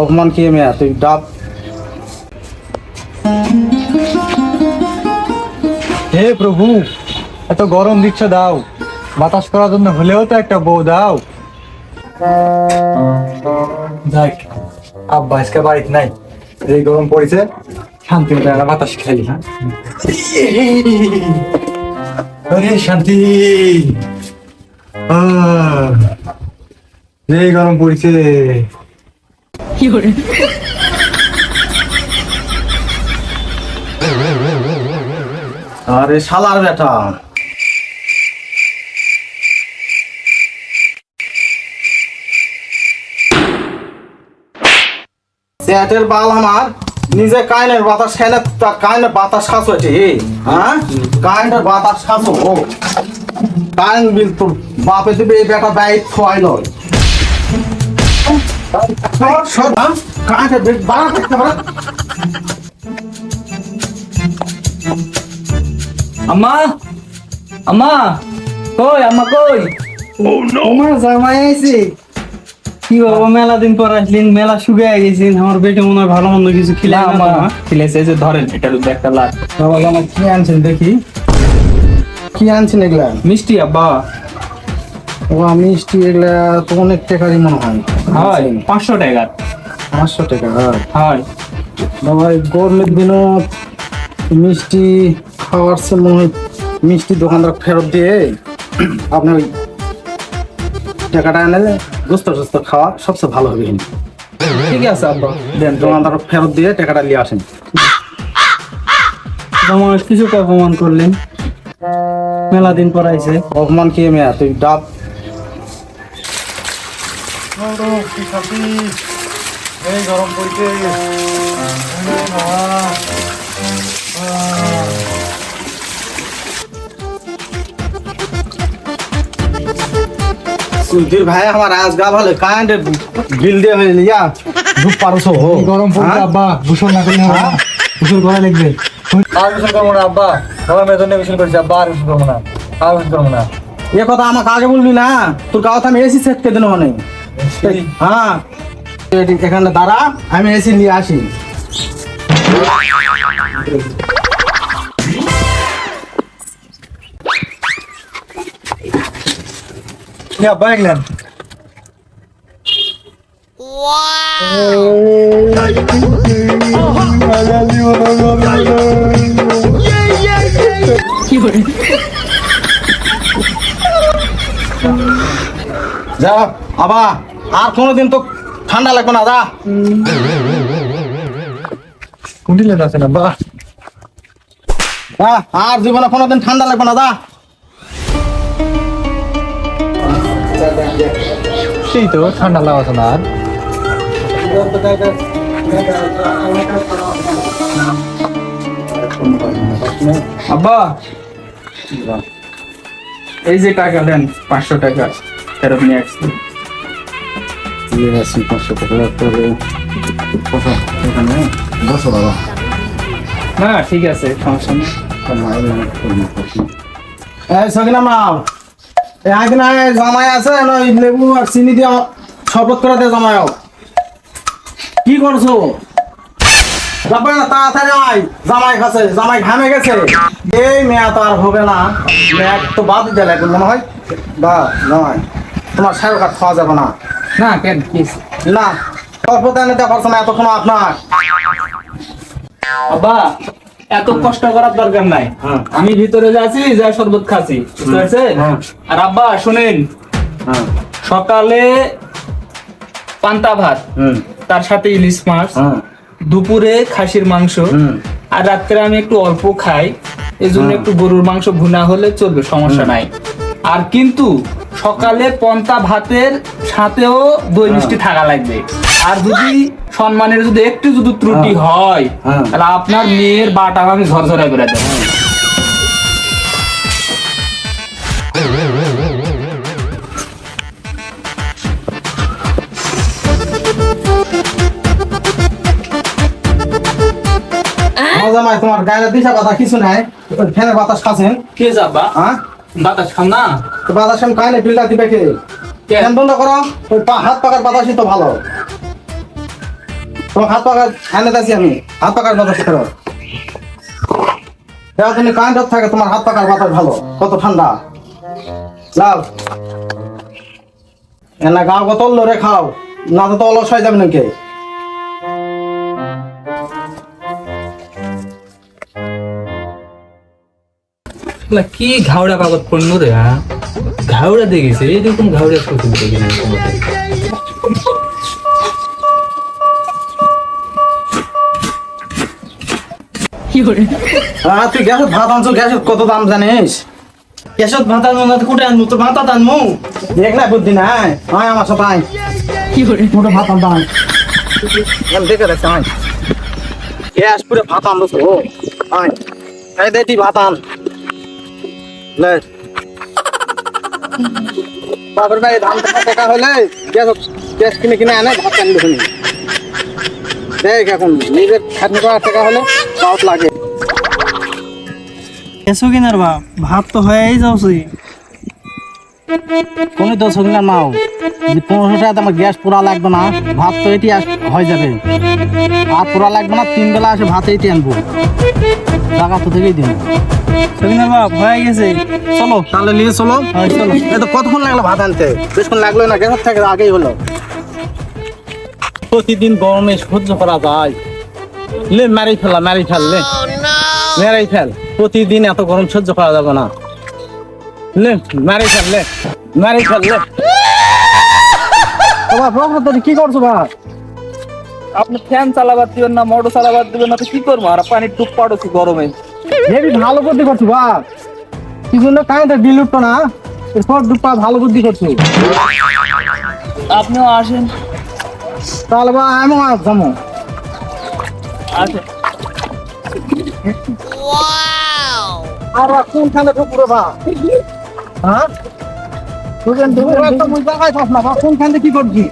অপমান খেয়ে মেয়া, তুই ডাব। হে প্রভু, এত গরম দিচ্ছে, দাও। বাতাস করার জন্য হলেও তো একটা বউ, দাও। যাই আব্বা আজকে বাড়িতে নাই। এই গরম পড়েছে শান্তি মতো একটা বাতাস খেলি হ্যাঁ? শান্তি। এই গরম পড়েছে। আরে শালার বেটা চ্যাটের বাল আমার নিজে কাইনের বাতাস তার কাইনের বাতাস খাস হয়েছে হ্যাঁ? কাইনের বাতাস খাস কাইন বিল তোর বাপে দেবে এই বেটা নয়। কাইনের বিল বাড়া থাকতে পারে আম্মা আম্মা কই আম্মা কই? আমার জামাই আইছে। কি বাবা মেলা দিন পর আসলেন মেলা শুকিয়ে গেছেন আমার বেটে মনে হয় ভালো মন্দ কিছু খিলে আম্মা খিলেছে যে ধরেন উপরে একটা বাবা আমার কি আনছেন দেখি। কি আনছেন এগুলা? মিষ্টি আব্বা। ও মিষ্টি এগুলা তো অনেক টাকারই মনে হয়। হয় পাঁচশো টাকার পাঁচশো টাকা হয়। হয়। বাবা গরমের দিনও মিষ্টি খাওয়ার সে মনে হয় মিষ্টি দোকানদার ফেরত দিয়ে আপনি ওই টাকাটা এনে গুস্ত টুস্ত খাওয়া সবচেয়ে ভালো হবে কিন্তু। ঠিক আছে আব্বা। দেন দোকানদার ফেরত দিয়ে টাকাটা নিয়ে আসেন। আমার কিছু অপমান করলেন। মেলা দিন পর আইছে। অপমান খেয়ে মেয়া তুই ডাব। এই গরম পড়ছে সুধীর ভাই আমার আজ গা ভালো কারেন্ট বিল দিয়ে হয়ে লিয়া ধূপ পারছ হো। গরম পড়ছে হ্যাঁ? আব্বা গোসল না করলে গোসল করা লাগবে। আগে বলবি না তোর গাওতে আমি এসি সেট করে দিন মানে হ্যাঁ এখানে দাঁড়া আমি এসি নিয়ে আসি আব্বা যা আবা আর কোনোদিন তো ঠান্ডা লাগবে না যা। কোনটি লেট আছে না বা আর জীবনে কোনোদিন ঠান্ডা লাগবে না যা। সেই তো ঠান্ডা লাগাছে না আর। আব্বা এই যে টাকা দেন পাঁচশো টাকা ফেরত নিয়ে আসছি। বসো বাবা না ঠিক আছে সমস্যা নেই। মাও না এই আছে না ওই লেবু আর চিনি দিয়ে শপথ করে দে জামাইও কি করছ? যাবে না তাড়াতাড়ি আয়। জামাই জামাই ঘামে গেছে। এই মেয়া তো আর হবে না। মেয়া তো বাদ দিতে লাগবে মনে হয়। বা নয় তোমার সাহেব কাঠ খাওয়া যাবে না। না কেন? কি না অল্প দেন দিতে পারছ না এতক্ষণ আপনার। আব্বা এত কষ্ট করার দরকার নাই। হ্যাঁ। আমি ভিতরে যাচ্ছি যা শরবত খাচ্ছি বুঝতে পারছেন? হ্যাঁ। আর আব্বা শুনেন। হ্যাঁ। সকালে পান্তা ভাত। হুম। তার সাথে ইলিশ মাছ হ্যাঁ। দুপুরে খাসির মাংস আর রাত্রে আমি একটু অল্প খাই। এই জন্য একটু গরুর মাংস ভুনা হলে চলবে সমস্যা নাই। আর কিন্তু সকালে পন্তা ভাতের সাথেও দই মিষ্টি থাকা লাগবে। আর যদি সম্মানের যদি একটু যদি ত্রুটি হ্যাঁ। হয় হ্যাঁ। তাহলে আপনার মেয়ের বাটা আমি ঝরঝরা করে দেবো। জামাই তোমার গায়ে দিশা কথা কিছু নাই ফ্যানে বাতাস খাচ্ছেন কে যাবা হ্যাঁ? বাতাস খাও না? তো বাতাস আমি কাইলে বিলটা দিবে কে? ফ্যান বন্ধ করো ওই পা হাত পাকার বাতাসই তো ভালো। তোমার হাত পাকার এনে দিয়েছি আমি হাত পাকার বাতাস করো। দেখো তুমি কারেন্ট থাকে তোমার হাত পাকার বাতাস ভালো কত ঠান্ডা। লাভ এনা গা বোতল লড়ে খাও না তো তো অলস হয়ে যাবে নাকি? কি ঘাওড়া কাগজ পণ্য রে হ্যাঁ? ঘাওড়া দেখেছে এরকম ঘাওড়া শ্বশুর দেখি না হ্যাঁ তুই গ্যাসের ভাত আনছো গ্যাসের কত দাম জানিস? গ্যাসত ভাত আনব না কুটে আনব? তো ভাত আনব? দেখ না বুদ্ধি নাই। আয় আমার সাথে আয়। মোটা ভাত আনতাম আয়। আমি দেখে দেখছি আয়। গ্যাস পুরো ভাত আনলো তো আয়। তুই ভাত আন। লে। বাবার ভাই ধান টাকা টাকা হলে গ্যাস গ্যাস কিনে কিনে আনে ভাত আনবে শুনি দেখ এখন নিজের খাটনি করার টাকা হলে পাওয়াত লাগে। এসো কিনার বাপ ভাত তো হয়েই যাওছি। কোনো দোষ হোক না নাও। পনেরোশো টাকাতে আমার গ্যাস পুরা লাগবে না ভাত তো এটি হয়ে যাবে। আর পুরা লাগবে না তিন বেলা আসে ভাত এটি আনব। টাকা তো থেকেই দিন। সকিনার বাপ হয়ে গেছে। চলো তাহলে নিয়ে চলো। হয় চলো। এই তো কতক্ষণ লাগল ভাত আনতে? বেশক্ষণ লাগল না গ্যাসের থেকে আগেই হলো। প্রতিদিন গরমে সহ্য করা যায়। লে মারি ফেলা মারি ফেল লে। মারি ফেল। প্রতিদিন এত গরম সহ্য করা যাবে না। লে মারি লে মারি ফেল লে। বাবা প্রভাত কি করছ ভাই? আপনি ফ্যান চালাবার দিবেন না মোটর চালাবার দিবেন না তো কি করব? আর পানির টুক পাড়ছি গরমে। হেবি ভালো বুদ্ধি করছ বা কি জন্য কারেন্টের বিল উঠতো না? এরপর দুপা ভালো বুদ্ধি করছ। আপনিও আসেন। তাহলে বা আমি যাব। আসেন আর বা কোনখানে ঢুকুরে বা হ্যাঁ? ওইখান থাক না কোনখান থেকে কি করছি